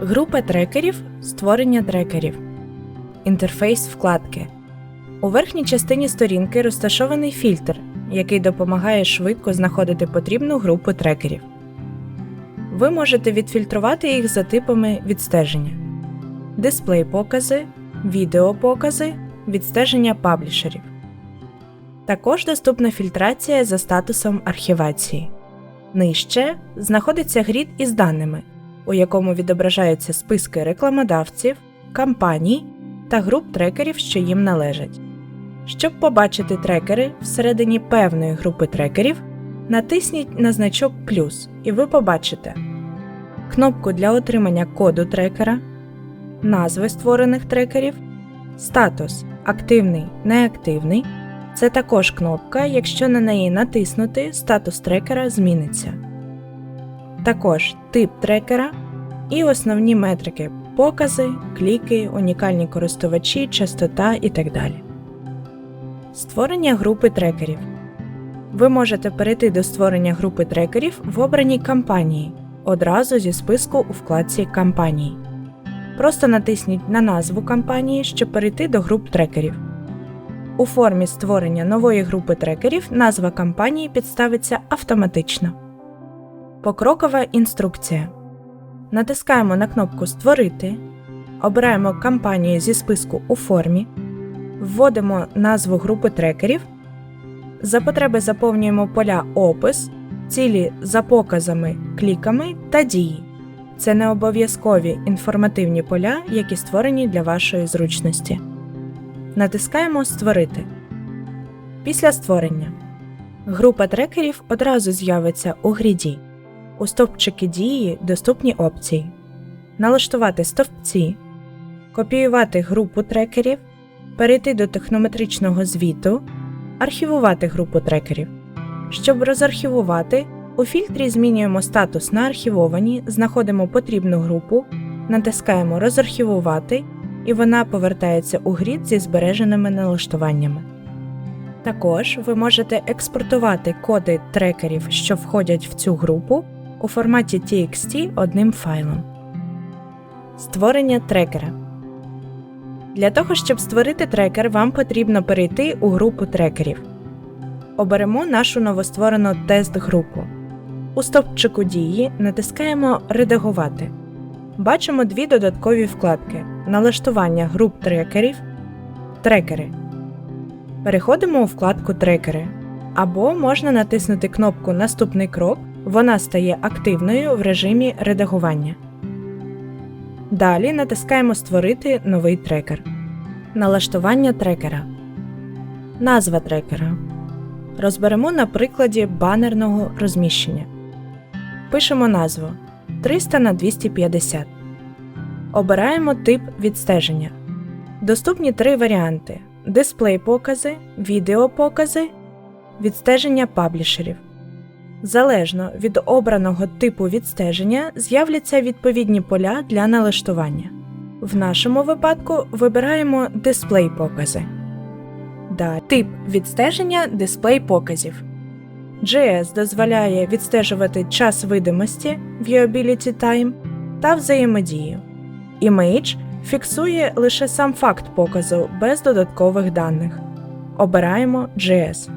Група трекерів створення трекерів. Інтерфейс вкладки. У верхній частині сторінки розташований фільтр, який допомагає швидко знаходити потрібну групу трекерів. Ви можете відфільтрувати їх за типами відстеження: дисплей покази, відеопокази, відстеження паблішерів. Також доступна фільтрація за статусом архівації. Нижче знаходиться грід із даними, у якому відображаються списки рекламодавців, кампаній та груп трекерів, що їм належать. Щоб побачити трекери всередині певної групи трекерів, натисніть на значок плюс і ви побачите кнопку для отримання коду трекера, назви створених трекерів, статус активний, неактивний. Це також кнопка, якщо на неї натиснути, статус трекера зміниться. Також тип трекера і основні метрики покази, кліки, унікальні користувачі, частота і так далі. Створення групи трекерів. Ви можете перейти до створення групи трекерів в обраній кампанії одразу зі списку у вкладці Кампанії. Просто натисніть на назву кампанії, щоб перейти до груп трекерів. У формі створення нової групи трекерів назва кампанії підставиться автоматично. Покрокова інструкція. Натискаємо на кнопку Створити. Обираємо кампанію зі списку у формі. Вводимо назву групи трекерів. За потреби заповнюємо поля Опис, цілі за показами, кліками та дії. Це не обов'язкові інформативні поля, які створені для вашої зручності. Натискаємо Створити. Після створення група трекерів одразу з'явиться у гріді. У стовпчики дії доступні опції: налаштувати стовпці, копіювати групу трекерів, перейти до технометричного звіту, архівувати групу трекерів. Щоб розархівувати, у фільтрі змінюємо статус на архівовані, знаходимо потрібну групу, натискаємо Розархівувати і вона повертається у грід зі збереженими налаштуваннями. Також ви можете експортувати коди трекерів, що входять в цю групу, у форматі TXT одним файлом. Створення трекера. Для того, щоб створити трекер, вам потрібно перейти у групу трекерів. Оберемо нашу новостворену тест-групу. У стовпчику дії натискаємо Редагувати. Бачимо дві додаткові вкладки: Налаштування груп трекерів, Трекери. Переходимо у вкладку Трекери. Або можна натиснути кнопку Наступний крок. Вона стає активною в режимі редагування. Далі натискаємо Створити новий трекер. Налаштування трекера. Назва трекера. Розберемо на прикладі банерного розміщення. Пишемо назву 300 на 250. Обираємо тип відстеження. Доступні три варіанти: дисплей покази, відеопокази, відстеження паблішерів. Залежно від обраного типу відстеження з'являться відповідні поля для налаштування. В нашому випадку вибираємо дисплей покази. Далі тип відстеження дисплей показів. JS дозволяє відстежувати час видимості Viewability Time та взаємодію. Image фіксує лише сам факт показу без додаткових даних. Обираємо JS.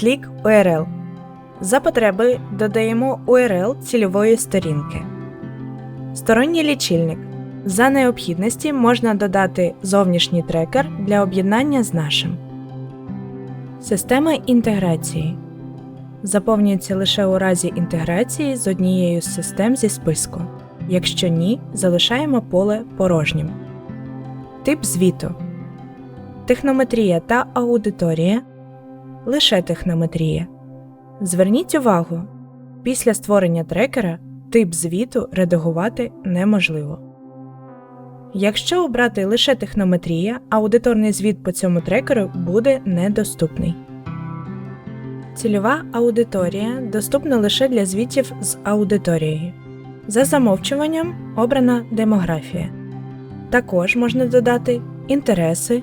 Клік URL. За потреби додаємо URL цільової сторінки. Сторонній лічильник. За необхідності можна додати зовнішній трекер для об'єднання з нашим. Система інтеграції заповнюється лише у разі інтеграції з однією з систем зі списку. Якщо ні, залишаємо поле порожнім. Тип звіту Технометрія та аудиторія. Лише технометрія. Зверніть увагу, після створення трекера тип звіту редагувати неможливо. Якщо обрати лише технометрія, аудиторний звіт по цьому трекеру буде недоступний. Цільова аудиторія доступна лише для звітів з аудиторією. За замовчуванням обрана демографія. Також можна додати інтереси,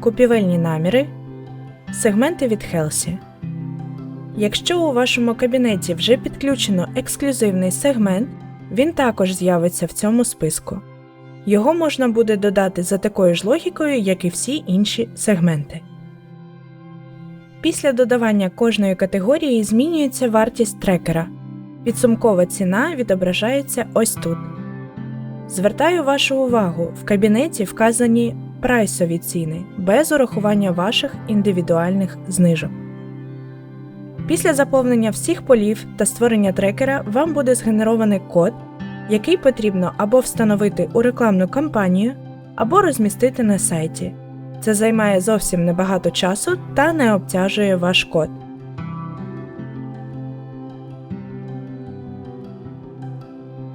купівельні наміри, сегменти від Хелсі. Якщо у вашому кабінеті вже підключено ексклюзивний сегмент, він також з'явиться в цьому списку. Його можна буде додати за такою ж логікою, як і всі інші сегменти. Після додавання кожної категорії змінюється вартість трекера. Підсумкова ціна відображається ось тут. Звертаю вашу увагу, в кабінеті вказані прайсові ціни без урахування ваших індивідуальних знижок. Після заповнення всіх полів та створення трекера вам буде згенерований код, який потрібно або встановити у рекламну кампанію, або розмістити на сайті. Це займає зовсім небагато часу та не обтяжує ваш код.